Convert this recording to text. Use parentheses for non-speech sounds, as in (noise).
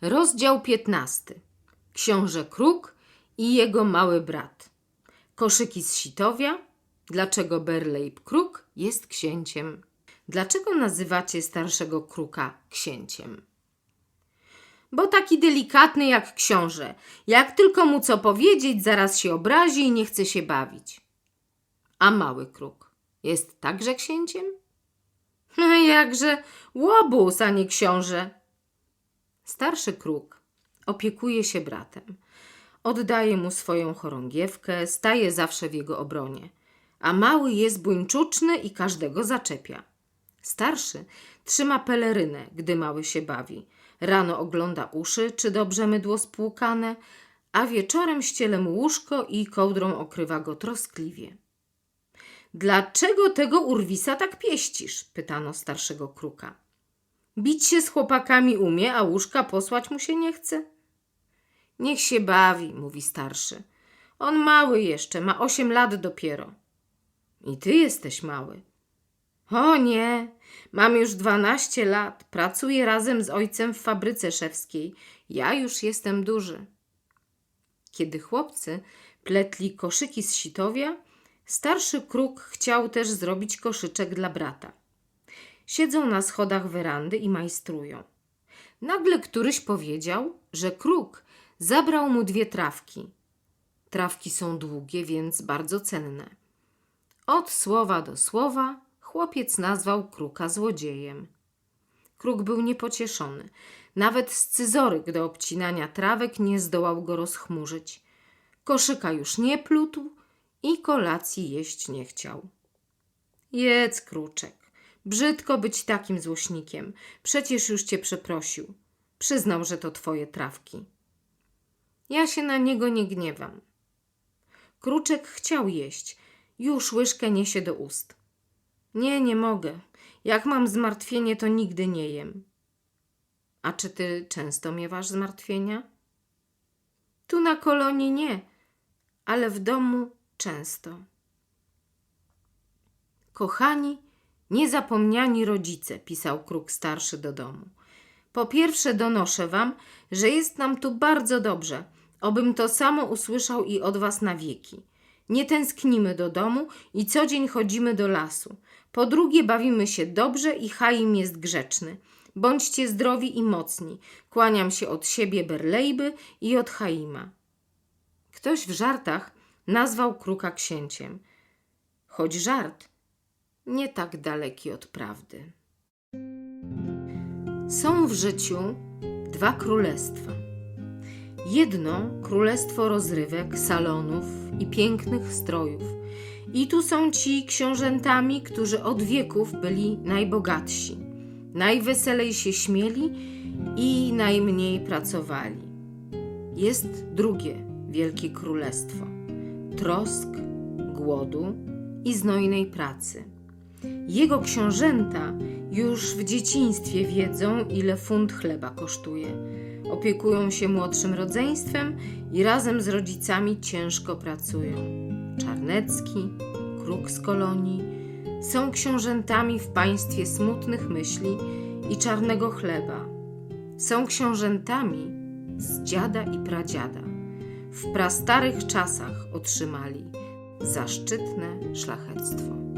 Rozdział 15. Książę Kruk i jego mały brat. Koszyki z sitowia. Dlaczego Berlejb Kruk jest księciem? Dlaczego nazywacie starszego kruka księciem? Bo taki delikatny jak książę. Jak tylko mu co powiedzieć, zaraz się obrazi i nie chce się bawić. A mały kruk jest także księciem? (laughs) Jakże łobuz, a nie książę. Starszy kruk opiekuje się bratem. Oddaje mu swoją chorągiewkę, staje zawsze w jego obronie. A mały jest buńczuczny i każdego zaczepia. Starszy trzyma pelerynę, gdy mały się bawi. Rano ogląda uszy, czy dobrze mydło spłukane, a wieczorem ściele mu łóżko i kołdrą okrywa go troskliwie. Dlaczego tego urwisa tak pieścisz? pytano starszego kruka. Bić się z chłopakami umie, a łóżka posłać mu się nie chce? Niech się bawi, mówi starszy. On mały jeszcze, ma osiem lat dopiero. I ty jesteś mały. O nie, mam już dwanaście lat, pracuję razem z ojcem w fabryce szewskiej. Ja już jestem duży. Kiedy chłopcy pletli koszyki z sitowia, starszy kruk chciał też zrobić koszyczek dla brata. Siedzą na schodach werandy i majstrują. Nagle któryś powiedział, że kruk zabrał mu dwie trawki. Trawki są długie, więc bardzo cenne. Od słowa do słowa chłopiec nazwał kruka złodziejem. Kruk był niepocieszony. Nawet scyzoryk do obcinania trawek nie zdołał go rozchmurzyć. Koszyka już nie plótł i kolacji jeść nie chciał. Jedz, kruczek. Brzydko być takim złośnikiem. Przecież już cię przeprosił. Przyznał, że to twoje trawki. Ja się na niego nie gniewam. Kruczek chciał jeść. Już łyżkę niesie do ust. Nie, nie mogę. Jak mam zmartwienie, to nigdy nie jem. A czy ty często miewasz zmartwienia? Tu na kolonii nie, ale w domu często. Kochani, niezapomniani rodzice, pisał kruk starszy do domu. Po pierwsze donoszę wam, że jest nam tu bardzo dobrze, obym to samo usłyszał i od was na wieki. Nie tęsknimy do domu i co dzień chodzimy do lasu. Po drugie bawimy się dobrze i Chaim jest grzeczny. Bądźcie zdrowi i mocni. Kłaniam się od siebie Berlejby i od Chaima. Ktoś w żartach nazwał kruka księciem. Choć żart nie tak daleki od prawdy. Są w życiu dwa królestwa. Jedno królestwo rozrywek, salonów i pięknych strojów. I tu są ci książętami, którzy od wieków byli najbogatsi, najweselej się śmieli i najmniej pracowali. Jest drugie wielkie królestwo trosk, głodu i znojnej pracy. Jego książęta już w dzieciństwie wiedzą, ile funt chleba kosztuje. Opiekują się młodszym rodzeństwem i razem z rodzicami ciężko pracują. Czarnecki, kruk z kolonii są książętami w państwie smutnych myśli i czarnego chleba. Są książętami z dziada i pradziada. W prastarych czasach otrzymali zaszczytne szlachectwo.